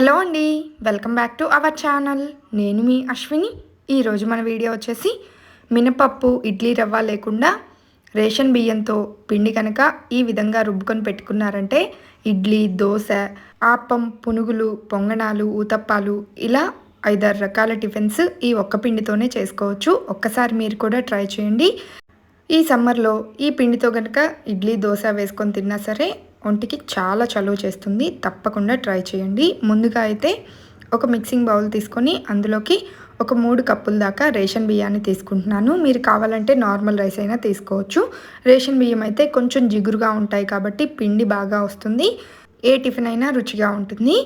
Hello అండి welcome back to our channel. నేను మీ అశ్విని. ఈరోజు మన వీడియో వచ్చేసి మినపప్పు ఇడ్లీ రవ్వ లేకుండా రేషన్ బియ్యంతో పిండి కనుక ఈ విధంగా రుబ్బుకొని పెట్టుకున్నారంటే ఇడ్లీ దోశ ఆపం పునుగులు పొంగనాలు ఊతప్పాలు ఇలా ఐదారు రకాల టిఫిన్స్ ఈ ఒక్క పిండితోనే చేసుకోవచ్చు. ఒక్కసారి మీరు కూడా ట్రై చేయండి. ఈ సమ్మర్లో ఈ పిండితో కనుక ఇడ్లీ దోశ వేసుకొని తిన్నా సరే ఒంటికి చాలా చలువ చేస్తుంది. తప్పకుండా ట్రై చేయండి. ముందుగా అయితే ఒక మిక్సింగ్ బౌల్ తీసుకొని అందులోకి ఒక మూడు కప్పుల దాకా రేషన్ బియ్యాన్ని తీసుకుంటున్నాను. మీరు కావాలంటే నార్మల్ రైస్ అయినా తీసుకోవచ్చు. రేషన్ బియ్యం అయితే కొంచెం జిగురుగా ఉంటాయి కాబట్టి పిండి బాగా వస్తుంది. ఏ టిఫిన్ అయినా రుచిగా ఉంటుంది.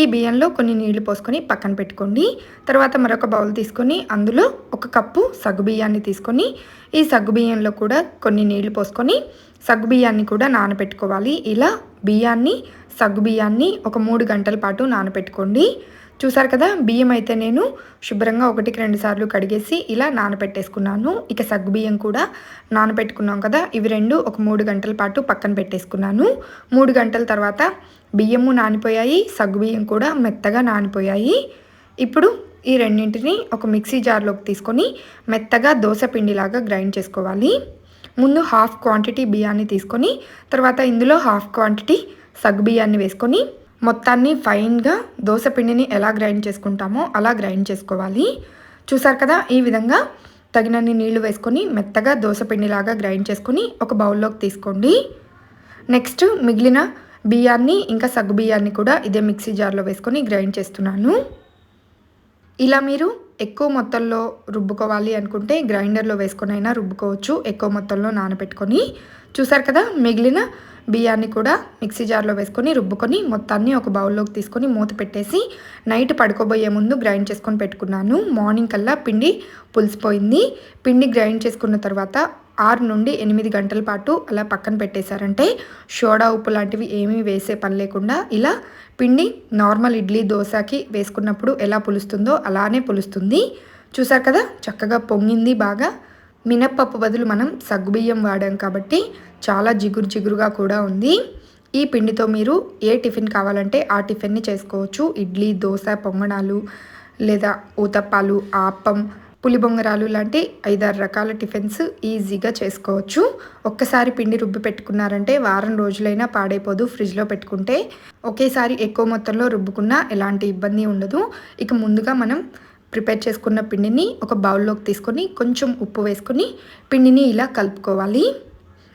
ఈ బియ్యంలో కొన్ని నీళ్ళు పోసుకొని పక్కన పెట్టుకోండి. తర్వాత మరొక బౌల్ తీసుకొని అందులో ఒక కప్పు సగ్గు బియ్యాన్ని తీసుకొని ఈ సగ్గు బియ్యంలో కూడా కొన్ని నీళ్ళు పోసుకొని సగ్గు బియ్యాన్ని కూడా నానబెట్టుకోవాలి ఇలా బియ్యాన్ని సగ్గు బియ్యాన్ని ఒక మూడు గంటల పాటు నానబెట్టుకోండి చూసారు కదా బియ్యం అయితే నేను శుభ్రంగా ఒకటికి రెండు సార్లు కడిగేసి ఇలా నానబెట్టేసుకున్నాను ఇక సగ్గు బియ్యం కూడా నానబెట్టుకున్నాం కదా ఇవి రెండు ఒక మూడు గంటల పాటు పక్కన పెట్టేసుకున్నాను. మూడు గంటల తర్వాత బియ్యము నానిపోయాయి సగ్గు బియ్యం కూడా మెత్తగా నానిపోయాయి. ఇప్పుడు ఈ రెండింటిని ఒక మిక్సీ జార్లోకి తీసుకొని మెత్తగా దోశ పిండిలాగా గ్రైండ్ చేసుకోవాలి. ముందు హాఫ్ క్వాంటిటీ బియ్యాన్ని తీసుకొని తర్వాత ఇందులో హాఫ్ క్వాంటిటీ సగ్గు బియ్యాన్ని వేసుకొని మొత్తాన్ని ఫైన్గా దోశ పిండిని ఎలా గ్రైండ్ చేసుకుంటామో అలా గ్రైండ్ చేసుకోవాలి. చూసారు కదా ఈ విధంగా తగినన్ని నీళ్ళు వేసుకొని మెత్తగా దోశ పిండిలాగా గ్రైండ్ చేసుకొని ఒక బౌల్లోకి తీసుకోండి. నెక్స్ట్ మిగిలిన బియ్యాన్ని ఇంకా సగ్గు బియ్యాన్ని కూడా ఇదే మిక్సీ జార్లో వేసుకొని గ్రైండ్ చేస్తున్నాను. ఇలా మీరు ఎక్కువ మొత్తంలో రుబ్బుకోవాలి అనుకుంటే గ్రైండర్లో వేసుకొని అయినా రుబ్బుకోవచ్చు. ఎక్కువ మొత్తంలో నానబెట్టుకొని చూసారు కదా మిగిలిన బియ్యాన్ని కూడా మిక్సీ జార్లో వేసుకొని రుబ్బుకొని మొత్తాన్ని ఒక బౌల్లోకి తీసుకొని మూత పెట్టేసి నైట్ పడుకోబోయే ముందు గ్రైండ్ చేసుకొని పెట్టుకున్నాను. మార్నింగ్ కల్లా పిండి పులిసిపోయింది. పిండి గ్రైండ్ చేసుకున్న తర్వాత ఆరు నుండి ఎనిమిది గంటల పాటు అలా పక్కన పెట్టేశారంటే సోడా ఉప్పు లాంటివి ఏమీ వేసే పని లేకుండా ఇలా పిండి నార్మల్ ఇడ్లీ దోశకి వేసుకున్నప్పుడు ఎలా పులుస్తుందో అలానే పులుస్తుంది. చూసారు కదా? చక్కగా పొంగింది బాగా. మినప్పప్పు బదులు మనం సగ్గుబియ్యం వాడాం కాబట్టి చాలా జిగురు జిగురుగా కూడా ఉంది. ఈ పిండితో మీరు ఏ టిఫిన్ కావాలంటే ఆ టిఫిన్ని చేసుకోవచ్చు. ఇడ్లీ దోశ పొంగణాలు లేదా ఊతప్పాలు ఆపం పులిబొంగరాలు లాంటి ఐదారు రకాల టిఫిన్స్ ఈజీగా చేసుకోవచ్చు. ఒక్కసారి పిండి రుబ్బి పెట్టుకున్నారంటే వారం రోజులైనా పాడైపోదు ఫ్రిడ్జ్లో పెట్టుకుంటే. ఒకేసారి ఎక్కువ మొత్తంలో రుబ్బుకున్నా ఎలాంటి ఇబ్బంది ఉండదు. ఇక ముందుగా మనం ప్రిపేర్ చేసుకున్న పిండిని ఒక బౌల్లోకి తీసుకొని కొంచెం ఉప్పు వేసుకొని పిండిని ఇలా కలుపుకోవాలి.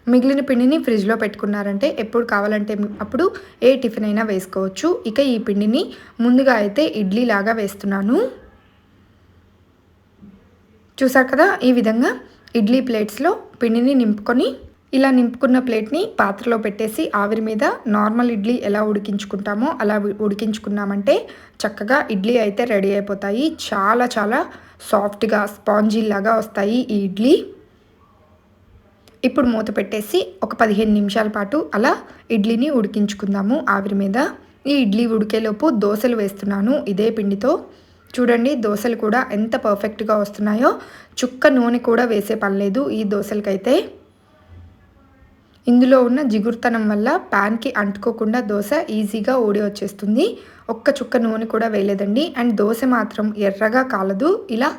మిగిలిన పిండిని ఫ్రిడ్జ్లో పెట్టుకున్నారంటే ఎప్పుడు కావాలంటే అప్పుడు ఏ టిఫిన్ అయినా వేసుకోవచ్చు. ఇక ఈ పిండిని ముందుగా అయితే ఇడ్లీ లాగా వేస్తున్నాను. చూసారు కదా? ఈ విధంగా ఇడ్లీ ప్లేట్స్లో పిండిని నింపుకొని ఇలా నింపుకున్న ప్లేట్ని పాత్రలో పెట్టేసి ఆవిరి మీద నార్మల్ ఇడ్లీ ఎలా ఉడికించుకుంటామో అలా ఉడికించుకున్నామంటే చక్కగా ఇడ్లీ అయితే రెడీ అయిపోతాయి. చాలా చాలా సాఫ్ట్గా స్పాంజీ లాగా వస్తాయి ఈ ఇడ్లీ. ఇప్పుడు మూత పెట్టేసి ఒక పదిహేను నిమిషాల పాటు అలా ఇడ్లీని ఉడికించుకుందాము ఆవిరి మీద. ఈ ఇడ్లీ ఉడికేలోపు దోశలు వేస్తున్నాను ఇదే పిండితో. చూడండి దోశలు కూడా ఎంత పర్ఫెక్ట్గా వస్తున్నాయో. చుక్క నూనె కూడా వేసే పనిలేదు ఈ దోశలకైతే. ఇందులో ఉన్న జిగురుతనం వల్ల ప్యాన్కి అంటుకోకుండా దోశ ఈజీగా ఊడి వచ్చేస్తుంది. ఒక్క చుక్క నూనె కూడా వేయలేదండి. అండ్ దోశ మాత్రం ఎర్రగా కాలదు ఇలా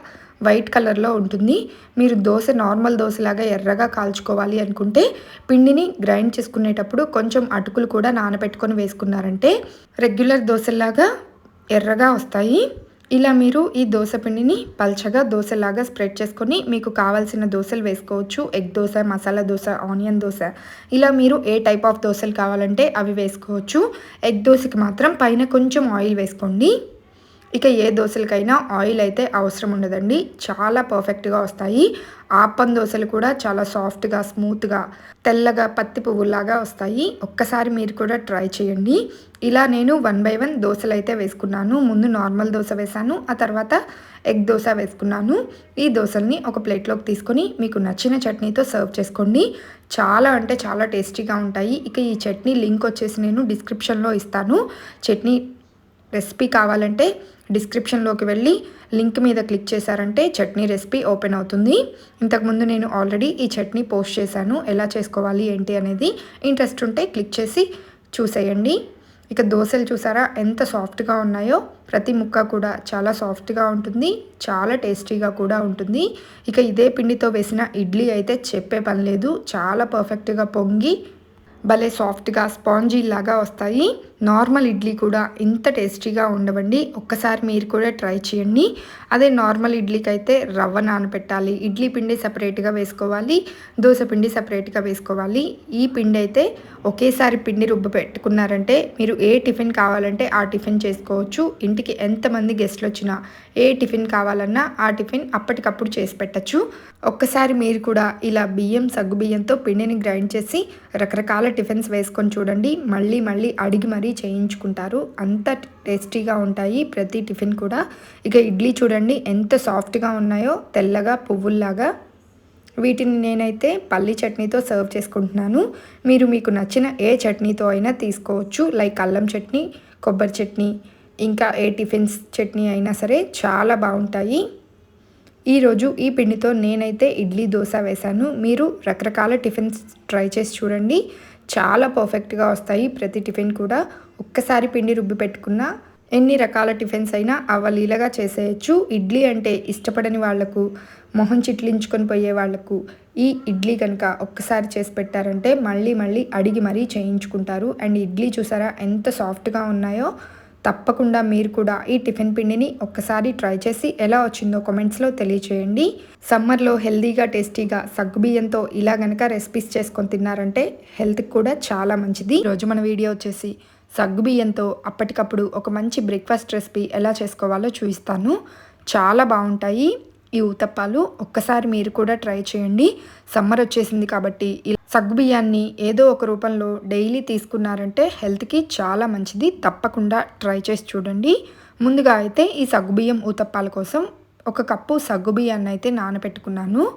వైట్ కలర్లో ఉంటుంది. మీరు దోశ నార్మల్ దోశలాగా ఎర్రగా కాల్చుకోవాలి అనుకుంటే పిండిని గ్రైండ్ చేసుకునేటప్పుడు కొంచెం అటుకులు కూడా నానబెట్టుకొని వేసుకున్నారంటే రెగ్యులర్ దోశలాగా ఎర్రగా వస్తాయి. ఇలా మీరు ఈ దోశ పిండిని పల్చగా దోశలాగా స్ప్రెడ్ చేసుకొని మీకు కావాల్సిన దోశలు వేసుకోవచ్చు. Egg dosa masala dosa onion dosa. ఇలా మీరు ఏ టైప్ ఆఫ్ దోశలు కావాలంటే అవి వేసుకోవచ్చు. ఎగ్ దోశకి మాత్రం పైన కొంచెం ఆయిల్ వేసుకోండి. ఇక ఏ దోశలకైనా ఆయిల్ అయితే అవసరం ఉండదండి. చాలా పర్ఫెక్ట్గా వస్తాయి. ఆపన్ దోశలు కూడా చాలా సాఫ్ట్గా స్మూత్గా తెల్లగా పత్తి పువ్వులాగా వస్తాయి. ఒక్కసారి మీరు కూడా ట్రై చేయండి. ఇలా నేను వన్ బై వన్ దోశలు అయితే వేసుకున్నాను. ముందు నార్మల్ దోశ వేసాను. ఆ తర్వాత ఎగ్ దోశ వేసుకున్నాను. ఈ దోశల్ని ఒక ప్లేట్లోకి తీసుకొని మీకు నచ్చిన చట్నీతో సర్వ్ చేసుకోండి. చాలా అంటే చాలా టేస్టీగా ఉంటాయి. ఇక ఈ చట్నీ లింక్ వచ్చేసి నేను డిస్క్రిప్షన్లో ఇస్తాను. చట్నీ రెసిపీ కావాలంటే డిస్క్రిప్షన్లోకి వెళ్ళి లింక్ మీద క్లిక్ చేశారంటే చట్నీ రెసిపీ ఓపెన్ అవుతుంది. ఇంతకుముందు నేను ఆల్రెడీ ఈ చట్నీ పోస్ట్ చేశాను. ఎలా చేసుకోవాలి ఏంటి అనేది ఇంట్రెస్ట్ ఉంటే క్లిక్ చేసి చూసేయండి. ఇక దోశలు చూసారా ఎంత సాఫ్ట్గా ఉన్నాయో. ప్రతి ముక్క కూడా చాలా సాఫ్ట్గా ఉంటుంది. చాలా టేస్టీగా కూడా ఉంటుంది. ఇక ఇదే పిండితో వేసిన ఇడ్లీ అయితే చెప్పే పని లేదు. చాలా పర్ఫెక్ట్గా పొంగి భలే సాఫ్ట్గా స్పాంజీ లాగా వస్తాయి. నార్మల్ ఇడ్లీ కూడా ఇంత టేస్టీగా ఉండవండి. ఒక్కసారి మీరు కూడా ట్రై చేయండి. అదే నార్మల్ ఇడ్లీకి అయితే రవ్వ నానపెట్టాలి. ఇడ్లీ పిండి సపరేట్గా వేసుకోవాలి. దోశ పిండి సపరేట్గా వేసుకోవాలి. ఈ పిండి అయితే ఒకేసారి పిండి రుబ్బ పెట్టుకున్నారంటే మీరు ఏ టిఫిన్ కావాలంటే ఆ టిఫిన్ చేసుకోవచ్చు. ఇంటికి ఎంతమంది గెస్ట్లు వచ్చినా ఏ టిఫిన్ కావాలన్నా ఆ టిఫిన్ అప్పటికప్పుడు చేసి పెట్టచ్చు. ఒక్కసారి మీరు కూడా ఇలా బియ్యం సగ్గు బియ్యంతో పిండిని గ్రైండ్ చేసి రకరకాల టిఫిన్స్ వేసుకొని చూడండి. మళ్ళీ మళ్ళీ అడిగి మరి చేయించుకుంటారు. అంత టేస్టీగా ఉంటాయి. ప్రతి టిఫిన్ కూడా. ఇక ఇడ్లీ చూడండి ఎంత సాఫ్ట్గా ఉన్నాయో తెల్లగా పువ్వుల్లాగా. వీటిని నేనైతే పల్లి చట్నీతో సర్వ్ చేసుకుంటున్నాను. మీరు మీకు నచ్చిన ఏ చట్నీతో అయినా తీసుకోవచ్చు. లైక్ అల్లం చట్నీ కొబ్బరి చట్నీ ఇంకా ఏ టిఫిన్స్ చట్నీ అయినా సరే చాలా బాగుంటాయి. ఈరోజు ఈ పిండితో నేనైతే ఇడ్లీ దోశ వేశాను. మీరు రకరకాల టిఫిన్స్ ట్రై చేసి చూడండి. చాలా పర్ఫెక్ట్గా వస్తాయి. ప్రతి టిఫిన్ కూడా ఒక్కసారి పిండి రుబ్బి పెట్టుకున్న ఎన్ని రకాల టిఫిన్స్ అయినా అవలీలగా చేసేయచ్చు. ఇడ్లీ అంటే ఇష్టపడని వాళ్ళకు మొహం చిట్లించుకొని పోయే వాళ్ళకు ఈ ఇడ్లీ కనుక ఒక్కసారి చేసి పెట్టారంటే మళ్ళీ మళ్ళీ అడిగి మరీ చేయించుకుంటారు. అండ్ ఇడ్లీ చూసారా ఎంత సాఫ్ట్గా ఉన్నాయో. తప్పకుండా మీరు కూడా ఈ టిఫిన్ పిండిని ఒక్కసారి ట్రై చేసి ఎలా వచ్చిందో కామెంట్స్లో తెలియచేయండి. సమ్మర్లో హెల్దీగా టేస్టీగా సగ్గుబియ్యంతో ఇలా గనక రెసిపీస్ చేసుకొని తిన్నారంటే హెల్త్కి కూడా చాలా మంచిది. రోజు మన వీడియో వచ్చేసి సగ్గుబియ్యంతో అప్పటికప్పుడు ఒక మంచి బ్రేక్ఫాస్ట్ రెసిపీ ఎలా చేసుకోవాలో చూపిస్తాను. చాలా బాగుంటాయి. ఈ ఊతప్పాలు ఒక్కసారి మీరు కూడా ట్రై చేయండి. సమ్మర్ వచ్చేసింది కాబట్టి సగ్గుబియ్యాన్ని ఏదో ఒక రూపంలో డైలీ తీసుకున్నారంటే హెల్త్కి చాలా మంచిది. తప్పకుండా ట్రై చేసి చూడండి. ముందుగా అయితే ఈ సగ్గుబియ్యం ఊతప్పాల కోసం ఒక కప్పు సగ్గుబియ్యాన్ని అయితే నానబెట్టుకున్నాను.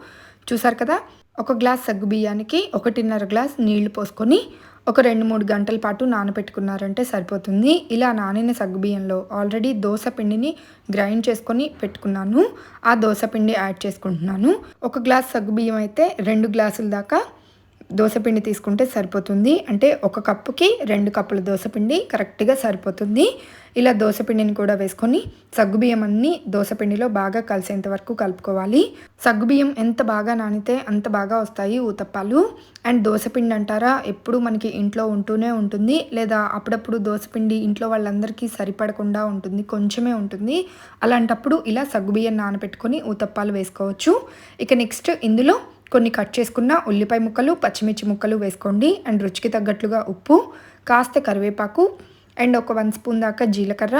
చూసారు కదా? ఒక గ్లాస్ సగ్గుబియ్యానికి ఒకటిన్నర గ్లాస్ నీళ్ళు పోసుకొని ఒక రెండు మూడు గంటల పాటు నానబెట్టుకున్నారంటే సరిపోతుంది. ఇలా నానిన సగ్గుబియ్యంలో ఆల్రెడీ దోశ పిండిని గ్రైండ్ చేసుకొని పెట్టుకున్నాను. ఆ దోశ పిండి యాడ్ చేసుకుంటున్నాను. ఒక గ్లాస్ సగ్గుబియ్యం అయితే రెండు గ్లాసుల దాకా దోశపిండి తీసుకుంటే సరిపోతుంది. అంటే ఒక కప్పుకి రెండు కప్పుల దోశపిండి కరెక్ట్గా సరిపోతుంది. ఇలా దోశపిండిని కూడా వేసుకొని సగ్గుబియ్యం అన్ని దోశపిండిలో బాగా కలిసేంత వరకు కలుపుకోవాలి. సగ్గుబియ్యం ఎంత బాగా నానితే అంత బాగా వస్తాయి ఊతప్పాలు. అండ్ దోశపిండి అంటారా ఎప్పుడు మనకి ఇంట్లో ఉంటూనే ఉంటుంది లేదా అప్పుడప్పుడు దోశపిండి ఇంట్లో వాళ్ళందరికీ సరిపడకుండా ఉంటుంది కొంచెమే ఉంటుంది. అలాంటప్పుడు ఇలా సగ్గుబియ్యం నానబెట్టుకొని ఊతప్పాలు వేసుకోవచ్చు. ఇక నెక్స్ట్ ఇందులో కొన్ని కట్ చేసుకున్న ఉల్లిపాయ ముక్కలు పచ్చిమిర్చి ముక్కలు వేసుకోండి. అండ్ రుచికి తగ్గట్లుగా ఉప్పు కాస్త కరివేపాకు అండ్ ఒక వన్ స్పూన్ దాకా జీలకర్ర.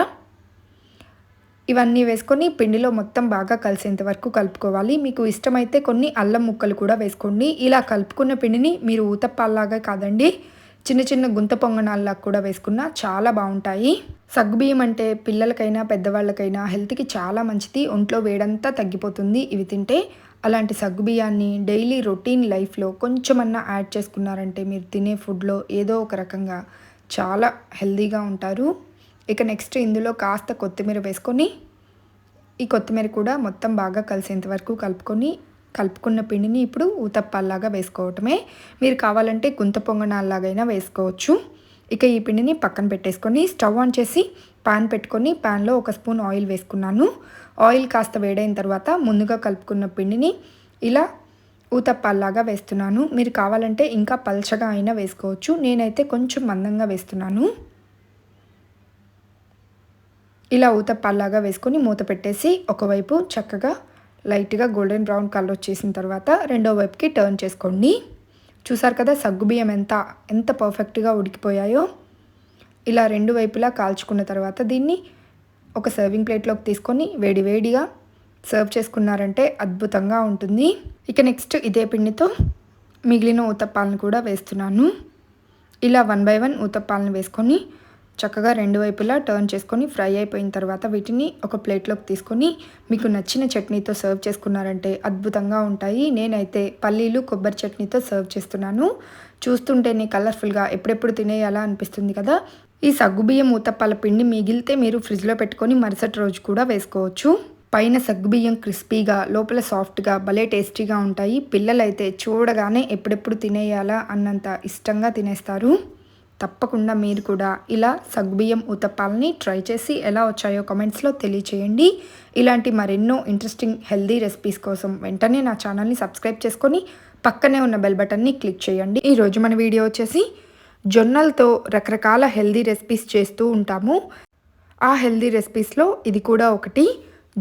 ఇవన్నీ వేసుకొని పిండిలో మొత్తం బాగా కలిసేంత వరకు కలుపుకోవాలి. మీకు ఇష్టమైతే కొన్ని అల్లం ముక్కలు కూడా వేసుకోండి. ఇలా కలుపుకున్న పిండిని మీరు ఊతప్పాల్లాగా కాదండి చిన్న చిన్న గుంత పొంగణాల్లా కూడా వేసుకున్న చాలా బాగుంటాయి. సగ్గుబియ్యం అంటే పిల్లలకైనా పెద్దవాళ్ళకైనా హెల్త్కి చాలా మంచిది. ఒంట్లో వేడంతా తగ్గిపోతుంది. ఇవి తింటే అలాంటి సగ్గుబియ్యాన్ని డైలీ రొటీన్ లైఫ్లో కొంచెమన్నా యాడ్ చేసుకున్నారంటే మీరు తినే ఫుడ్లో ఏదో ఒక రకంగా చాలా హెల్తీగా ఉంటారు. ఇక నెక్స్ట్ ఇందులో కాస్త కొత్తిమీర వేసుకొని ఈ కొత్తిమీర కూడా మొత్తం బాగా కలిసేంత వరకు కలుపుకొని కలుపుకున్న పిండిని ఇప్పుడు ఊతప్పాల్లాగా వేసుకోవటమే. మీరు కావాలంటే గుంత పొంగనాల్లాగైనా వేసుకోవచ్చు. ఇక ఈ పిండిని పక్కన పెట్టేసుకొని స్టవ్ ఆన్ చేసి పాన్ పెట్టుకొని పాన్లో ఒక స్పూన్ ఆయిల్ వేసుకున్నాను. ఆయిల్ కాస్త వేడైన తర్వాత ముందుగా కలుపుకున్న పిండిని ఇలా ఊతప్పాల్లాగా వేస్తున్నాను. మీరు కావాలంటే ఇంకా పల్చగా అయినా వేసుకోవచ్చు. నేనైతే కొంచెం మందంగా వేస్తున్నాను. ఇలా ఊతప్పాల్లాగా వేసుకొని మూత పెట్టేసి ఒకవైపు చక్కగా లైట్గా గోల్డెన్ బ్రౌన్ కలర్ వచ్చేసిన తర్వాత రెండో వైపుకి టర్న్ చేసుకోండి. చూసారు కదా సగ్గుబియ్యం ఎంత ఎంత పర్ఫెక్ట్గా ఉడికిపోయాయో. ఇలా రెండు వైపులా కాల్చుకున్న తర్వాత దీన్ని ఒక సర్వింగ్ ప్లేట్లోకి తీసుకొని వేడి వేడిగా సర్వ్ చేసుకున్నారంటే అద్భుతంగా ఉంటుంది. ఇక నెక్స్ట్ ఇదే పిండితో మిగిలిన ఊతప్పాలను కూడా వేస్తున్నాను. ఇలా వన్ బై వన్ ఊతప్పాలను వేసుకొని చక్కగా రెండు వైపులా టర్న్ చేసుకొని ఫ్రై అయిపోయిన తర్వాత వీటిని ఒక ప్లేట్లోకి తీసుకొని మీకు నచ్చిన చట్నీతో సర్వ్ చేసుకున్నారంటే అద్భుతంగా ఉంటాయి. నేనైతే పల్లీలు కొబ్బరి చట్నీతో సర్వ్ చేస్తున్నాను. చూస్తుంటేనే కలర్ఫుల్గా ఎప్పుడెప్పుడు తినేయాలా అనిపిస్తుంది కదా? ఈ సగ్గుబియ్యం ఊతప్పాల పిండి మిగిలితే మీరు ఫ్రిడ్జ్లో పెట్టుకొని మరుసటి రోజు కూడా వేసుకోవచ్చు. పైన సగ్గుబియ్యం క్రిస్పీగా లోపల సాఫ్ట్గా భలే టేస్టీగా ఉంటాయి. పిల్లలైతే చూడగానే ఎప్పుడెప్పుడు తినేయాలా అన్నంత ఇష్టంగా తినేస్తారు. తప్పకుండా మీరు కూడా ఇలా సగ్గుబియ్యం ఉతప్పాలని ట్రై చేసి ఎలా వచ్చాయో కమెంట్స్లో తెలియచేయండి. ఇలాంటి మరెన్నో ఇంట్రెస్టింగ్ హెల్దీ రెసిపీస్ కోసం వెంటనే నా ఛానల్ని సబ్స్క్రైబ్ చేసుకొని పక్కనే ఉన్న బెల్ బటన్ని క్లిక్ చేయండి. ఈరోజు మన వీడియో వచ్చేసి జొన్నలతో రకరకాల హెల్దీ రెసిపీస్ చేస్తూ ఉంటాము. ఆ హెల్దీ రెసిపీస్లో ఇది కూడా ఒకటి.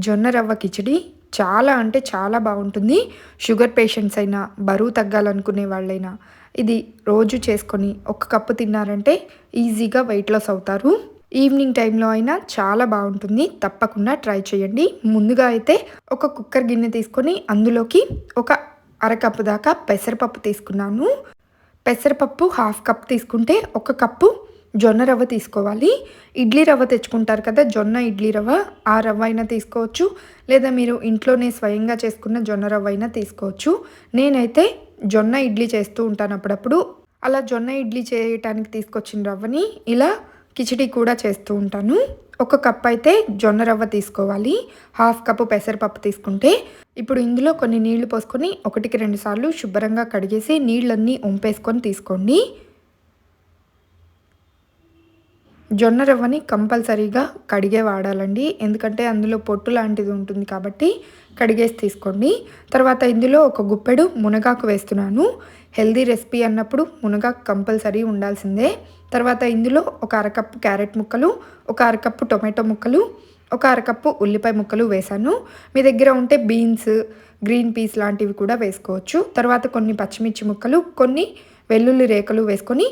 జొన్న రవ్వ కిచడి చాలా అంటే చాలా బాగుంటుంది. షుగర్ పేషెంట్స్ అయినా బరువు తగ్గాలనుకునే వాళ్ళైనా ఇది రోజు చేసుకొని ఒక కప్పు తిన్నారంటే ఈజీగా వెయిట్ లాస్ అవుతారు. ఈవినింగ్ టైంలో అయినా చాలా బాగుంటుంది. తప్పకుండా ట్రై చేయండి. ముందుగా అయితే ఒక కుక్కర్ గిన్నె తీసుకొని అందులోకి ఒక అరకప్పు దాకా పెసరపప్పు తీసుకున్నాను. పెసరపప్పు హాఫ్ కప్ తీసుకుంటే ఒక కప్పు జొన్న రవ్వ తీసుకోవాలి. ఇడ్లీ రవ్వ తెచ్చుకుంటారు కదా జొన్న ఇడ్లీ రవ్వ ఆ రవ్వ అయినా తీసుకోవచ్చు. లేదా మీరు ఇంట్లోనే స్వయంగా చేసుకున్న జొన్న రవ్వ అయినా తీసుకోవచ్చు. నేనైతే జొన్న ఇడ్లీ చేస్తూ ఉంటాను అప్పుడప్పుడు. అలా జొన్న ఇడ్లీ చేయటానికి తీసుకొచ్చిన రవ్వని ఇలా కిచడీ కూడా చేస్తూ ఉంటాను. ఒక కప్ అయితే జొన్న రవ్వ తీసుకోవాలి. హాఫ్ కప్పు పెసరపప్పు తీసుకుంటే ఇప్పుడు ఇందులో కొన్ని నీళ్ళు పోసుకొని ఒకటికి రెండు సార్లు శుభ్రంగా కడిగేసి నీళ్ళన్నీ ఉంపేసుకొని తీసుకోండి. జొన్న రవ్వని కంపల్సరీగా కడిగే వాడాలండి. ఎందుకంటే అందులో పొట్టు లాంటిది ఉంటుంది కాబట్టి కడిగేసి తీసుకోండి. తర్వాత ఇందులో ఒక గుప్పెడు మునగాకు వేస్తున్నాను. హెల్దీ రెసిపీ అన్నప్పుడు మునగాకు కంపల్సరీ ఉండాల్సిందే. తర్వాత ఇందులో ఒక అరకప్పు క్యారెట్ ముక్కలు ఒక అరకప్పు టొమాటో ముక్కలు ఒక అరకప్పు ఉల్లిపాయ ముక్కలు వేశాను. మీ దగ్గర ఉంటే బీన్స్ గ్రీన్ పీస్ లాంటివి కూడా వేసుకోవచ్చు. తర్వాత కొన్ని పచ్చిమిర్చి ముక్కలు కొన్ని వెల్లుల్లి రేకలు వేసుకొని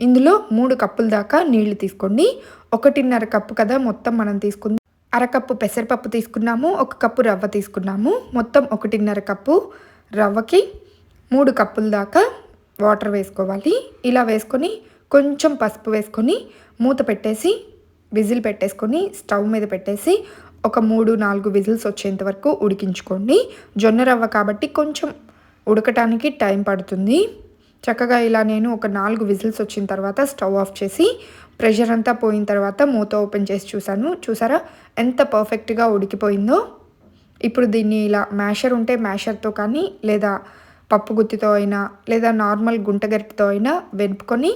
ఇందులో మూడు కప్పుల దాకా నీళ్ళు తీసుకోండి. ఒకటిన్నర కప్పు కదా మొత్తం మనం తీసుకుంది అరకప్పు పెసరపప్పు తీసుకున్నాము ఒక కప్పు రవ్వ తీసుకున్నాము. మొత్తం ఒకటిన్నర కప్పు రవ్వకి మూడు కప్పుల దాకా వాటర్ వేసుకోవాలి. ఇలా వేసుకొని కొంచెం పసుపు వేసుకొని మూత పెట్టేసి విజిల్ పెట్టేసుకొని స్టవ్ మీద పెట్టేసి ఒక మూడు నాలుగు విజిల్స్ వచ్చేంత వరకు ఉడికించుకోండి. జొన్న రవ్వ కాబట్టి కొంచెం ఉడకటానికి టైం పడుతుంది. చక్కగా ఇలా నేను ఒక నాలుగు విజిల్స్ వచ్చిన తర్వాత స్టవ్ ఆఫ్ చేసి ప్రెషర్ అంతా పోయిన తర్వాత మూత ఓపెన్ చేసి చూశాను. చూసారా? ఎంత పర్ఫెక్ట్గా ఉడికిపోయిందో. ఇప్పుడు దీన్ని ఇలా మ్యాషర్ ఉంటే మ్యాషర్తో కానీ లేదా పప్పు గుత్తితో అయినా లేదా నార్మల్ గుంటగరిటితో అయినా వెనుపుకొని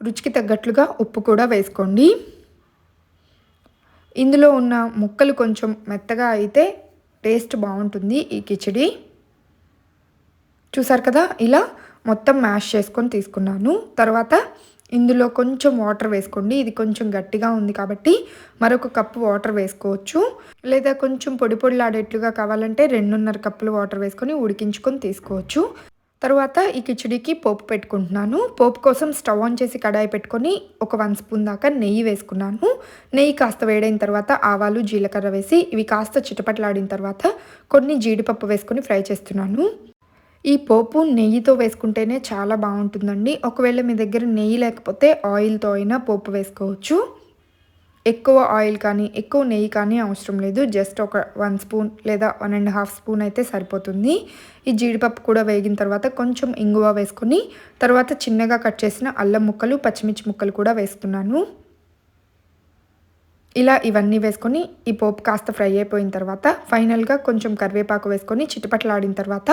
రుచికి తగ్గట్లుగా ఉప్పు కూడా వేసుకోండి. ఇందులో ఉన్న ముక్కలు కొంచెం మెత్తగా అయితే టేస్ట్ బాగుంటుంది ఈ కిచడి. చూసారు కదా? ఇలా మొత్తం మ్యాష్ చేసుకొని తీసుకున్నాను. తర్వాత ఇందులో కొంచెం వాటర్ వేసుకోండి. ఇది కొంచెం గట్టిగా ఉంది కాబట్టి మరొక కప్పు వాటర్ వేసుకోవచ్చు. లేదా కొంచెం పొడి పొడిలాడేట్లుగా కావాలంటే రెండున్నర కప్పులు వాటర్ వేసుకొని ఉడికించుకొని తీసుకోవచ్చు. తర్వాత ఈ కిచడీకి పోపు పెట్టుకుంటున్నాను. పోపు కోసం స్టవ్ ఆన్ చేసి కడాయి పెట్టుకొని ఒక వన్ స్పూన్ దాకా నెయ్యి వేసుకున్నాను. నెయ్యి కాస్త వేడైన తర్వాత ఆవాలు జీలకర్ర వేసి ఇవి కాస్త చిటపట్లాడిన తర్వాత కొన్ని జీడిపప్పు వేసుకొని ఫ్రై చేస్తున్నాను. ఈ పోపు నెయ్యితో వేసుకుంటేనే చాలా బాగుంటుందండి. ఒకవేళ మీ దగ్గర నెయ్యి లేకపోతే ఆయిల్తో అయినా పోపు వేసుకోవచ్చు. ఎక్కువ ఆయిల్ కానీ ఎక్కువ నెయ్యి కానీ అవసరం లేదు. జస్ట్ ఒక వన్ స్పూన్ లేదా వన్ అండ్ హాఫ్ స్పూన్ అయితే సరిపోతుంది. ఈ జీడిపప్పు కూడా వేగిన తర్వాత కొంచెం ఇంగువ వేసుకొని తర్వాత చిన్నగా కట్ చేసిన అల్లం ముక్కలు పచ్చిమిర్చి ముక్కలు కూడా వేస్తున్నాను. ఇలా ఇవన్నీ వేసుకొని ఈ పోపు కాస్త ఫ్రై అయిపోయిన తర్వాత ఫైనల్గా కొంచెం కరివేపాకు వేసుకొని చిటపట్లాడిన తర్వాత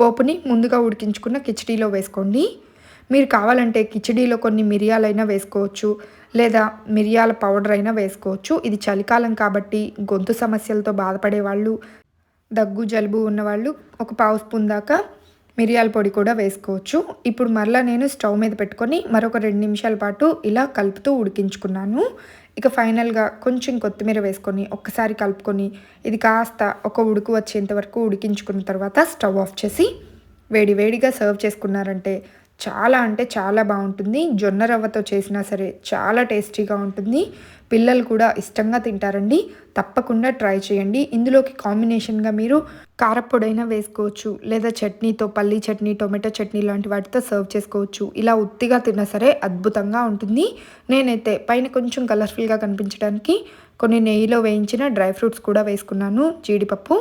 పోపుని ముందుగా ఉడికించుకున్న కిచడీలో వేసుకోండి. మీరు కావాలంటే కిచడీలో కొన్ని మిరియాలైనా వేసుకోవచ్చు. లేదా మిరియాల పౌడర్ అయినా వేసుకోవచ్చు. ఇది చలికాలం కాబట్టి గొంతు సమస్యలతో బాధపడే వాళ్ళు దగ్గు జలుబు ఉన్నవాళ్ళు ఒక పావు స్పూన్ దాకా మిరియాల పొడి కూడా వేసుకోవచ్చు. ఇప్పుడు మరలా నేను స్టవ్ మీద పెట్టుకొని మరొక రెండు నిమిషాల పాటు ఇలా కలుపుతూ ఉడికించుకున్నాను. ఇక ఫైనల్గా కొంచెం కొత్తిమీర వేసుకొని ఒక్కసారి కలుపుకొని ఇది కాస్త ఒక ఉడుకు వచ్చేంత వరకు ఉడికించుకున్న తర్వాత స్టవ్ ఆఫ్ చేసి వేడి వేడిగా సర్వ్ చేసుకున్నారంటే చాలా అంటే చాలా బాగుంటుంది. జొన్న రవ్వతో చేసినా సరే చాలా టేస్టీగా ఉంటుంది. పిల్లలు కూడా ఇష్టంగా తింటారండి. తప్పకుండా ట్రై చేయండి. ఇందులోకి కాంబినేషన్గా మీరు కారపొడైనా వేసుకోవచ్చు. లేదా చట్నీతో పల్లీ చట్నీ టొమాటో చట్నీ లాంటి వాటితో సర్వ్ చేసుకోవచ్చు. ఇలా ఉత్తిగా తిన్నా సరే అద్భుతంగా ఉంటుంది. నేనైతే పైన కొంచెం కలర్ఫుల్గా కనిపించడానికి కొన్ని నెయ్యిలో వేయించిన డ్రై ఫ్రూట్స్ కూడా వేసుకున్నాను. జీడిపప్పు.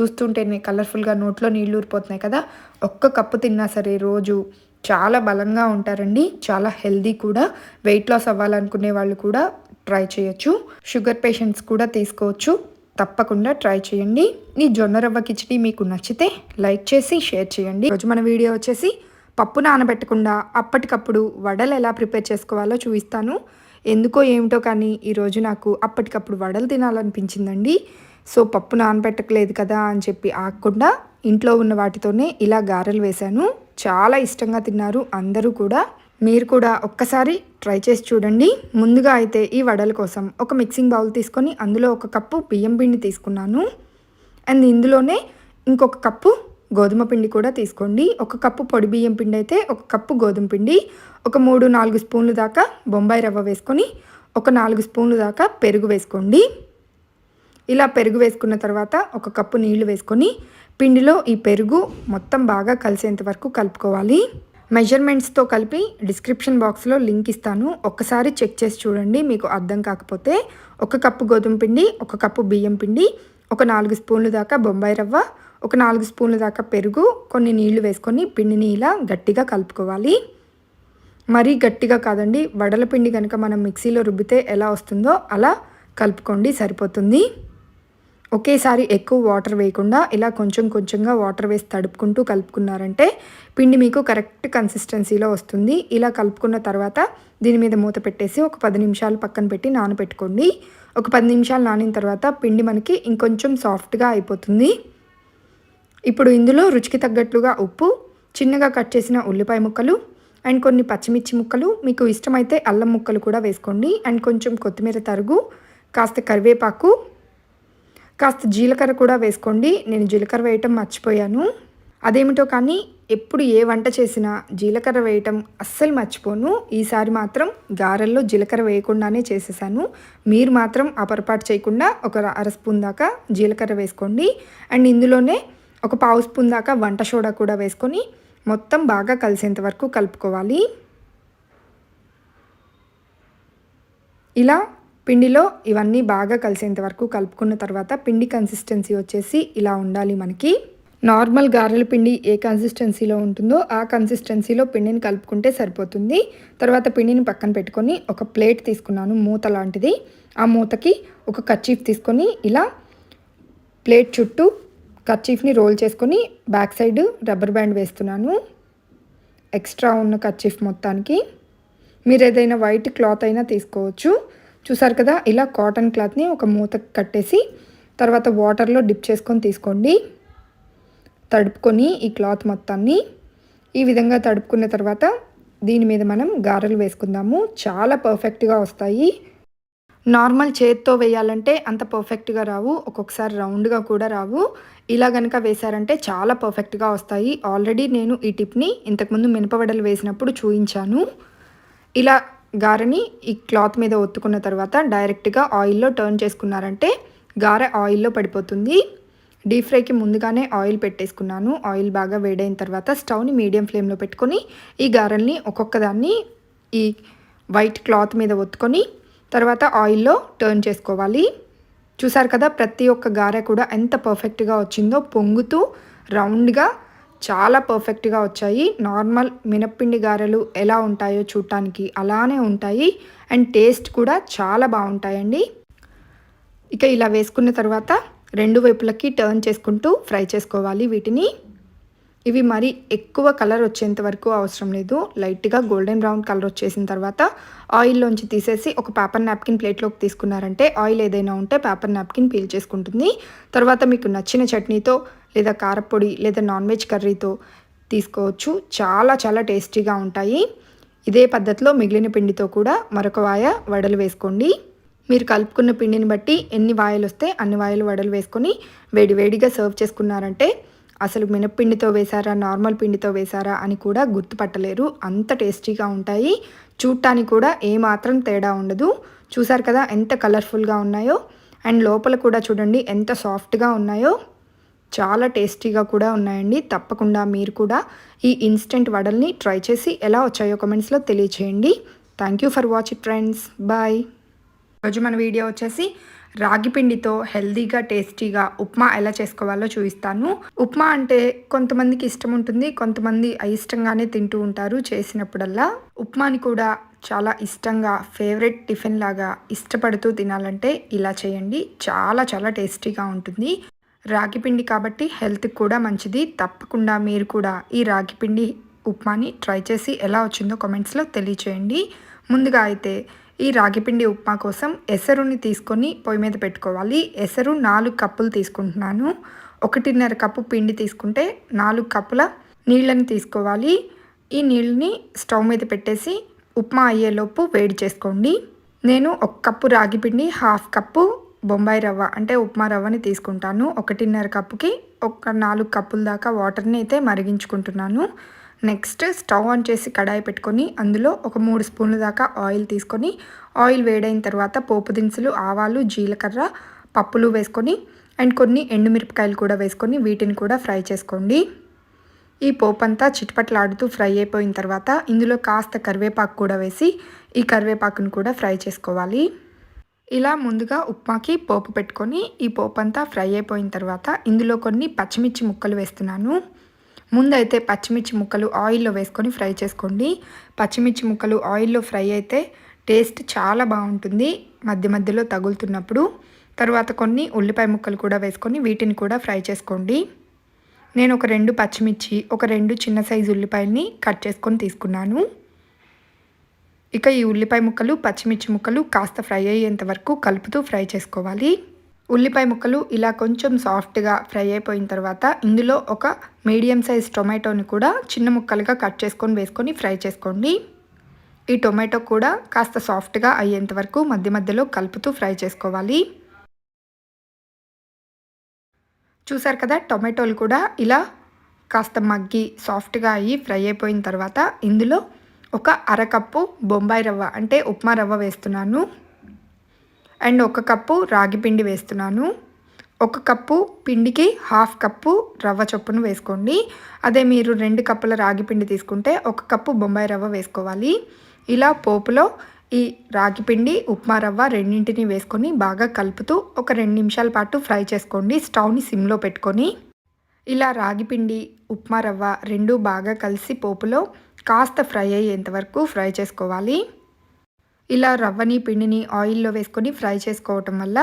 చూస్తుంటేనే కలర్ఫుల్గా నోట్లో నీళ్ళు ఊరిపోతున్నాయి కదా. ఒక్క కప్పు తిన్నా సరే రోజు చాలా బలంగా ఉంటారండి. చాలా హెల్దీ కూడా. వెయిట్ లాస్ అవ్వాలనుకునే వాళ్ళు కూడా ట్రై చేయొచ్చు. షుగర్ పేషెంట్స్ కూడా తీసుకోవచ్చు. తప్పకుండా ట్రై చేయండి. ఈ జొన్న రవ్వ కిచడీ మీకు నచ్చితే లైక్ చేసి షేర్ చేయండి. రోజు మన వీడియో వచ్చేసి పప్పు నానబెట్టకుండా అప్పటికప్పుడు వడలు ఎలా ప్రిపేర్ చేసుకోవాలో చూపిస్తాను. ఎందుకో ఏమిటో కానీ ఈరోజు నాకు అప్పటికప్పుడు వడలు తినాలనిపించిందండి. సో పప్పు నానబెట్టకలేదు కదా అని చెప్పి ఆగకుండా ఇంట్లో ఉన్న వాటితోనే ఇలా గారెలు వేశాను. చాలా ఇష్టంగా తిన్నారు అందరూ కూడా. మీరు కూడా ఒక్కసారి ట్రై చేసి చూడండి. ముందుగా అయితే ఈ వడల కోసం ఒక మిక్సింగ్ బౌల్ తీసుకొని అందులో ఒక కప్పు బియ్యం పిండి తీసుకున్నాను. అండ్ ఇందులోనే ఇంకొక కప్పు గోధుమ పిండి కూడా తీసుకోండి. ఒక కప్పు పొడి బియ్యం పిండి అయితే ఒక కప్పు గోధుమ పిండి ఒక మూడు నాలుగు స్పూన్లు దాకా బొంబాయి రవ్వ వేసుకొని ఒక నాలుగు స్పూన్లు దాకా పెరుగు వేసుకోండి. ఇలా పెరుగు వేసుకున్న తర్వాత ఒక కప్పు నీళ్ళు వేసుకొని పిండిలో ఈ పెరుగు మొత్తం బాగా కలిసేంత వరకు కలుపుకోవాలి. మెజర్మెంట్స్తో కలిపి డిస్క్రిప్షన్ బాక్స్లో లింక్ ఇస్తాను. ఒక్కసారి చెక్ చేసి చూడండి మీకు అర్థం కాకపోతే. ఒక కప్పు గోధుమ పిండి ఒక కప్పు బియ్యం పిండి ఒక నాలుగు స్పూన్లు దాకా బొంబాయి రవ్వ ఒక నాలుగు స్పూన్ల దాకా పెరుగు కొన్ని నీళ్ళు వేసుకొని పిండిని ఇలా గట్టిగా కలుపుకోవాలి. మరీ గట్టిగా కాదండి వడల పిండి కనుక మనం మిక్సీలో రుబ్బితే ఎలా వస్తుందో అలా కలుపుకోండి సరిపోతుంది. ఒకేసారి ఎక్కువ వాటర్ వేయకుండా ఇలా కొంచెం కొంచెంగా వాటర్ వేసి తడుపుకుంటూ కలుపుకున్నారంటే పిండి మీకు కరెక్ట్ కన్సిస్టెన్సీలో వస్తుంది. ఇలా కలుపుకున్న తర్వాత దీని మీద మూత పెట్టేసి ఒక పది నిమిషాలు పక్కన పెట్టి నానబెట్టుకోండి ఒక పది నిమిషాలు నానిన తర్వాత పిండి మనకి ఇంకొంచెం సాఫ్ట్గా అయిపోతుంది. ఇప్పుడు ఇందులో రుచికి తగ్గట్లుగా ఉప్పు చిన్నగా కట్ చేసిన ఉల్లిపాయ ముక్కలు అండ్ కొన్ని పచ్చిమిర్చి ముక్కలు మీకు ఇష్టమైతే అల్లం ముక్కలు కూడా వేసుకోండి. అండ్ కొంచెం కొత్తిమీర తరుగు కాస్త కరివేపాకు కాస్త జీలకర్ర కూడా వేసుకోండి. నేను జీలకర్ర వేయటం మర్చిపోయాను. అదేమిటో కానీ ఎప్పుడు ఏ వంట చేసినా జీలకర్ర వేయటం అస్సలు మర్చిపోను. ఈసారి మాత్రం గారెల్లో జీలకర్ర వేయకుండానే చేసేసాను. మీరు మాత్రం ఆ పొరపాటు చేయకుండా ఒక అర స్పూన్ దాకా జీలకర్ర వేసుకోండి. అండ్ ఇందులోనే ఒక పావు స్పూన్ దాకా వంట సోడా కూడా వేసుకొని మొత్తం బాగా కలిసేంత వరకు కలుపుకోవాలి. ఇలా పిండిలో ఇవన్నీ బాగా కలిసేంత వరకు కలుపుకున్న తర్వాత పిండి కన్సిస్టెన్సీ వచ్చేసి ఇలా ఉండాలి మనకి. నార్మల్ గారెల పిండి ఏ కన్సిస్టెన్సీలో ఉంటుందో ఆ కన్సిస్టెన్సీలో పిండిని కలుపుకుంటే సరిపోతుంది. తర్వాత పిండిని పక్కన పెట్టుకొని ఒక ప్లేట్ తీసుకున్నాను మూత లాంటిది. ఆ మూతకి ఒక కర్చీఫ్ తీసుకొని ఇలా ప్లేట్ చుట్టూ కర్చీఫ్ని రోల్ చేసుకొని బ్యాక్ సైడ్ రబ్బర్ బ్యాండ్ వేస్తున్నాను. ఎక్స్ట్రా ఉన్న కర్చీఫ్ మొత్తానికి. మీరు ఏదైనా వైట్ క్లాత్ అయినా తీసుకోవచ్చు. చూసారు కదా ఇలా కాటన్ క్లాత్ని ఒక మూత కట్టేసి తర్వాత వాటర్లో డిప్ చేసుకొని తీసుకోండి. తడుపుకొని ఈ క్లాత్ మొత్తాన్ని ఈ విధంగా తడుపుకున్న తర్వాత దీని మీద మనం గారెలు వేసుకుందాము. చాలా పర్ఫెక్ట్గా వస్తాయి. నార్మల్ చేత్తో వేయాలంటే అంత పర్ఫెక్ట్గా రావు. ఒక్కొక్కసారి రౌండ్గా కూడా రావు. ఇలా కనుక వేశారంటే చాలా పర్ఫెక్ట్గా వస్తాయి. ఆల్రెడీ నేను ఈ టిప్ని ఇంతకుముందు మినపవడలు వేసినప్పుడు చూయించాను. ఇలా గారెని ఈ క్లాత్ మీద ఒత్తుకున్న తర్వాత డైరెక్ట్గా ఆయిల్లో టర్న్ చేసుకున్నారంటే గారె ఆయిల్లో పడిపోతుంది. డీప్ ఫ్రైకి ముందుగానే ఆయిల్ పెట్టేసుకున్నాను. ఆయిల్ బాగా వేడైన తర్వాత స్టవ్ని మీడియం ఫ్లేమ్లో పెట్టుకొని ఈ గారెల్ని ఒక్కొక్కదాన్ని ఈ వైట్ క్లాత్ మీద ఒత్తుకొని తర్వాత ఆయిల్లో టర్న్ చేసుకోవాలి. చూసారు కదా ప్రతి ఒక్క గారె కూడా ఎంత పర్ఫెక్ట్గా వచ్చిందో పొంగుతూ రౌండ్గా చాలా పర్ఫెక్ట్గా వచ్చాయి. నార్మల్ మినప్పిండి గారెలు ఎలా ఉంటాయో చూడటానికి అలానే ఉంటాయి. అండ్ టేస్ట్ కూడా చాలా బాగుంటాయండి. ఇక ఇలా వేసుకున్న తర్వాత రెండు వైపులకి టర్న్ చేసుకుంటూ ఫ్రై చేసుకోవాలి వీటిని. ఇవి మరి ఎక్కువ కలర్ వచ్చేంత వరకు అవసరం లేదు. లైట్గా గోల్డెన్ బ్రౌన్ కలర్ వచ్చేసిన తర్వాత ఆయిల్లోంచి తీసేసి ఒక పేపర్ నాప్కిన్ ప్లేట్లోకి తీసుకున్నారంటే ఆయిల్ ఏదైనా ఉంటే పేపర్ నాప్కిన్ పీల్ చేసుకుంటుంది. తర్వాత మీకు నచ్చిన చట్నీతో లేదా కారపొడి లేదా నాన్ వెజ్ కర్రీతో తీసుకోవచ్చు. చాలా చాలా టేస్టీగా ఉంటాయి. ఇదే పద్ధతిలో మిగిలిన పిండితో కూడా మరొక వాయ వడలు వేసుకోండి. మీరు కలుపుకున్న పిండిని బట్టి ఎన్ని వాయలు వస్తే అన్ని వాయలు వడలు వేసుకొని వేడివేడిగా సర్వ్ చేసుకున్నారంటే అసలు మినప్పిండితో వేశారా నార్మల్ పిండితో వేశారా అని కూడా గుర్తుపట్టలేరు. అంత టేస్టీగా ఉంటాయి. చూడటానికి కూడా ఏమాత్రం తేడా ఉండదు. చూసారు కదా ఎంత కలర్ఫుల్గా ఉన్నాయో. అండ్ లోపల కూడా చూడండి ఎంత సాఫ్ట్గా ఉన్నాయో. చాలా టేస్టీగా కూడా ఉన్నాయండి. తప్పకుండా మీరు కూడా ఈ ఇన్స్టెంట్ వడల్ని ట్రై చేసి ఎలా వచ్చాయో కమెంట్స్లో తెలియచేయండి. Thank you for watching friends bye రోజు మన వీడియో వచ్చేసి రాగి పిండితో హెల్దీగా టేస్టీగా ఉప్మా ఎలా చేసుకోవాలో చూపిస్తాను. ఉప్మా అంటే కొంతమందికి ఇష్టం ఉంటుంది కొంతమంది అయిష్టంగానే తింటూ ఉంటారు చేసినప్పుడల్లా. ఉప్మాని కూడా చాలా ఇష్టంగా ఫేవరెట్ టిఫిన్ లాగా ఇష్టపడుతూ తినాలంటే ఇలా చేయండి. చాలా చాలా టేస్టీగా ఉంటుంది. రాగి పిండి కాబట్టి హెల్త్కి కూడా మంచిది. తప్పకుండా మీరు కూడా ఈ రాగి పిండి ఉప్మాని ట్రై చేసి ఎలా వచ్చిందో కామెంట్స్లో తెలియచేయండి. ముందుగా అయితే ఈ రాగిపిండి ఉప్మా కోసం ఎసరుని తీసుకొని పొయ్యి మీద పెట్టుకోవాలి. ఎసరు నాలుగు కప్పులు తీసుకుంటున్నాను. ఒకటిన్నర కప్పు పిండి తీసుకుంటే నాలుగు కప్పుల నీళ్ళని తీసుకోవాలి. ఈ నీళ్ళని స్టవ్ మీద పెట్టేసి ఉప్మా అయ్యేలోపు వేడి చేసుకోండి. నేను ఒక కప్పు రాగి పిండి హాఫ్ కప్పు బొంబాయి రవ్వ అంటే ఉప్మా రవ్వని తీసుకుంటాను. ఒకటిన్నర కప్పుకి ఒక నాలుగు కప్పుల దాకా వాటర్ని అయితే మరిగించుకుంటున్నాను. నెక్స్ట్ స్టవ్ ఆన్ చేసి కడాయి పెట్టుకొని అందులో ఒక మూడు స్పూన్ల దాకా ఆయిల్ తీసుకొని ఆయిల్ వేడైన తర్వాత పోపు దినుసులు ఆవాలు జీలకర్ర పప్పులు వేసుకొని అండ్ కొన్ని ఎండుమిరపకాయలు కూడా వేసుకొని వీటిని కూడా ఫ్రై చేసుకోండి. ఈ పోపు అంతా చిట్పట్లాడుతూ ఫ్రై అయిపోయిన తర్వాత ఇందులో కాస్త కరివేపాకు కూడా వేసి ఈ కరివేపాకును కూడా ఫ్రై చేసుకోవాలి. ఇలా ముందుగా ఉప్మాకి పోపు పెట్టుకొని ఈ పోపు అంతా ఫ్రై అయిపోయిన తర్వాత ఇందులో కొన్ని పచ్చిమిర్చి ముక్కలు వేస్తున్నాను. ముందైతే పచ్చిమిర్చి ముక్కలు ఆయిల్లో వేసుకొని ఫ్రై చేసుకోండి. పచ్చిమిర్చి ముక్కలు ఆయిల్లో ఫ్రై అయితే టేస్ట్ చాలా బాగుంటుంది. మధ్య మధ్యలో తగులుతున్నప్పుడు. తర్వాత కొన్ని ఉల్లిపాయ ముక్కలు కూడా వేసుకొని వీటిని కూడా ఫ్రై చేసుకోండి. నేను ఒక రెండు పచ్చిమిర్చి ఒక రెండు చిన్న సైజు ఉల్లిపాయల్ని కట్ చేసుకొని తీసుకున్నాను. ఇక ఈ ఉల్లిపాయ ముక్కలు పచ్చిమిర్చి ముక్కలు కాస్త ఫ్రై అయ్యేంత వరకు కలుపుతూ ఫ్రై చేసుకోవాలి. ఉల్లిపాయ ముక్కలు ఇలా కొంచెం సాఫ్ట్గా ఫ్రై అయిపోయిన తర్వాత ఇందులో ఒక మీడియం సైజ్ టొమాటోని కూడా చిన్న ముక్కలుగా కట్ చేసుకొని వేసుకొని ఫ్రై చేసుకోండి. ఈ టొమాటో కూడా కాస్త సాఫ్ట్గా అయ్యేంత వరకు మధ్య మధ్యలో కలుపుతూ ఫ్రై చేసుకోవాలి. చూసారు కదా టొమాటోలు కూడా ఇలా కాస్త మగ్గి సాఫ్ట్గా అయ్యి ఫ్రై అయిపోయిన తర్వాత ఇందులో ఒక అరకప్పు బొంబాయి రవ్వ అంటే ఉప్మా రవ్వ వేస్తున్నాను. అండ్ ఒక కప్పు రాగి పిండి వేస్తున్నాను. ఒక కప్పు పిండికి హాఫ్ కప్పు రవ్వ చొప్పును వేసుకోండి. అదే మీరు రెండు కప్పుల రాగి పిండి తీసుకుంటే ఒక కప్పు బొంబాయి రవ్వ వేసుకోవాలి. ఇలా పోపులో ఈ రాగి పిండి ఉప్మా రవ్వ రెండింటిని వేసుకొని బాగా కలుపుతూ ఒక రెండు నిమిషాల పాటు ఫ్రై చేసుకోండి. స్టవ్ని సిమ్లో పెట్టుకొని. ఇలా రాగి పిండి ఉప్మా రవ్వ రెండు బాగా కలిసి పోపులో కాస్త ఫ్రై అయ్యేంత వరకు ఫ్రై చేసుకోవాలి. ఇలా రవ్వని పిండిని ఆయిల్లో వేసుకొని ఫ్రై చేసుకోవటం వల్ల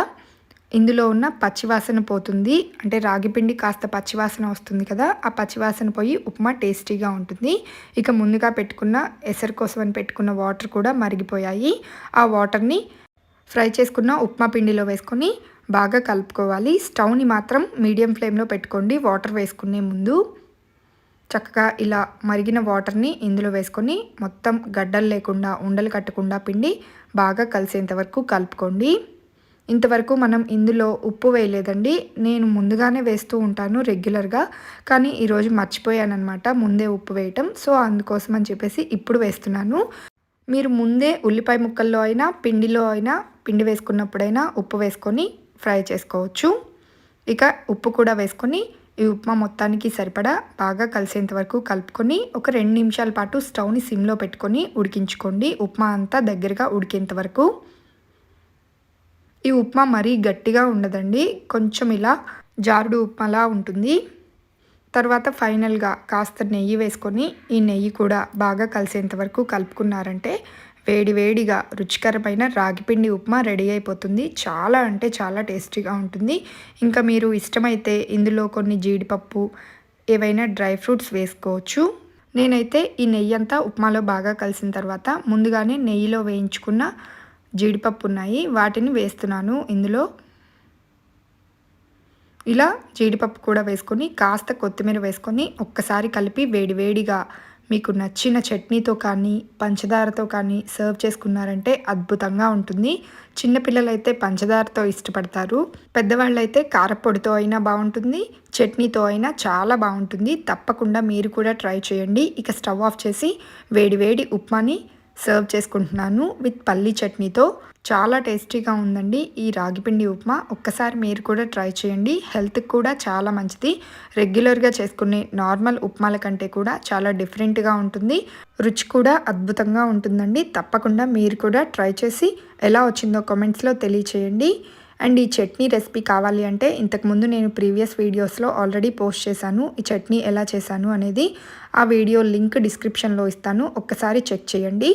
ఇందులో ఉన్న పచ్చివాసన పోతుంది. అంటే రాగి పిండి కాస్త పచ్చివాసన వస్తుంది కదా ఆ పచ్చివాసన పోయి ఉప్మా టేస్టీగా ఉంటుంది. ఇక ముందుగా పెట్టుకున్న ఎసరు కోసం అని పెట్టుకున్న వాటర్ కూడా మరిగిపోయాయి. ఆ వాటర్ని ఫ్రై చేసుకున్న ఉప్మా పిండిలో వేసుకొని బాగా కలుపుకోవాలి. స్టవ్ని మాత్రం మీడియం ఫ్లేమ్లో పెట్టుకోండి వాటర్ వేసుకునే ముందు. చక్కగా ఇలా మరిగిన వాటర్ని ఇందులో వేసుకొని మొత్తం గడ్డలు లేకుండా ఉండలు కట్టకుండా పిండి బాగా కలిసేంత వరకు కలుపుకోండి. ఇంతవరకు మనం ఇందులో ఉప్పు వేయలేదండి. నేను ముందుగానే వేస్తూ ఉంటాను రెగ్యులర్గా కానీ ఈరోజు మర్చిపోయానమాట ముందే ఉప్పు వేయటం. సో అందుకోసం అని చెప్పేసి ఇప్పుడు వేస్తున్నాను. మీరు ముందే ఉల్లిపాయ ముక్కల్లో అయినా పిండిలో అయినా పిండి వేసుకున్నప్పుడైనా ఉప్పు వేసుకొని ఫ్రై చేసుకోవచ్చు. ఇక ఉప్పు కూడా వేసుకొని ఈ ఉప్మా మొత్తానికి సరిపడా బాగా కలిసేంత వరకు కలుపుకొని ఒక రెండు నిమిషాల పాటు స్టవ్ని సిమ్లో పెట్టుకొని ఉడికించుకోండి. ఉప్మా అంతా దగ్గరగా ఉడికేంత వరకు. ఈ ఉప్మా మరీ గట్టిగా ఉండదండి. కొంచెం ఇలా జారుడు ఉప్మాలా ఉంటుంది. తర్వాత ఫైనల్గా కాస్త నెయ్యి వేసుకొని ఈ నెయ్యి కూడా బాగా కలిసేంత వరకు కలుపుకున్నారంటే వేడివేడిగా రుచికరమైన రాగిపిండి ఉప్మా రెడీ అయిపోతుంది. చాలా అంటే చాలా టేస్టీగా ఉంటుంది. ఇంకా మీరు ఇష్టమైతే ఇందులో కొన్ని జీడిపప్పు ఏవైనా డ్రై ఫ్రూట్స్ వేసుకోవచ్చు. నేనైతే ఈ నెయ్యి అంతా ఉప్మాలో బాగా కలిసిన తర్వాత ముందుగానే నెయ్యిలో వేయించుకున్న జీడిపప్పు ఉన్నాయి. వాటిని వేస్తున్నాను ఇందులో. ఇలా జీడిపప్పు కూడా వేసుకొని కాస్త కొత్తిమీర వేసుకొని ఒక్కసారి కలిపి వేడివేడిగా మీకు నచ్చిన చట్నీతో కానీ పంచదారతో కానీ సర్వ్ చేసుకున్నారంటే అద్భుతంగా ఉంటుంది. చిన్నపిల్లలైతే పంచదారతో ఇష్టపడతారు. పెద్దవాళ్ళైతే కారపొడితో అయినా బాగుంటుంది చట్నీతో అయినా చాలా బాగుంటుంది. తప్పకుండా మీరు కూడా ట్రై చేయండి. ఇక స్టవ్ ఆఫ్ చేసి వేడి వేడి ఉప్మాని సర్వ్ చేసుకుంటున్నాను విత్ పల్లీ చట్నీతో. చాలా టేస్టీగా ఉందండి ఈ రాగిపిండి ఉప్మా. ఒక్కసారి మీరు కూడా ట్రై చేయండి. హెల్త్కి కూడా చాలా మంచిది. రెగ్యులర్గా చేసుకునే నార్మల్ ఉప్మాల కంటే కూడా చాలా డిఫరెంట్గా ఉంటుంది. రుచి కూడా అద్భుతంగా ఉంటుందండి. తప్పకుండా మీరు కూడా ట్రై చేసి ఎలా వచ్చిందో కామెంట్స్లో తెలియచేయండి. అండ్ ఈ చట్నీ రెసిపీ కావాలి అంటే ఇంతకుముందు నేను ప్రీవియస్ వీడియోస్లో ఆల్రెడీ పోస్ట్ చేశాను. ఈ చట్నీ ఎలా చేశాను అనేది ఆ వీడియో లింక్ డిస్క్రిప్షన్లో ఇస్తాను. ఒక్కసారి చెక్ చేయండి.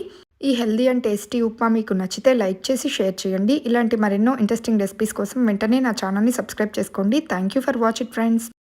ఈ హెల్దీ అండ్ టేస్టీ ఉప్మా మీకు నచ్చితే లైక్ చేసి షేర్ చేయండి. ఇలాంటి మరెన్నో ఇంట్రెస్టింగ్ రెసిపీస్ కోసం వెంటనే నా ఛానల్ని సబ్స్క్రైబ్ చేసుకోండి. Thank you for watch it friends.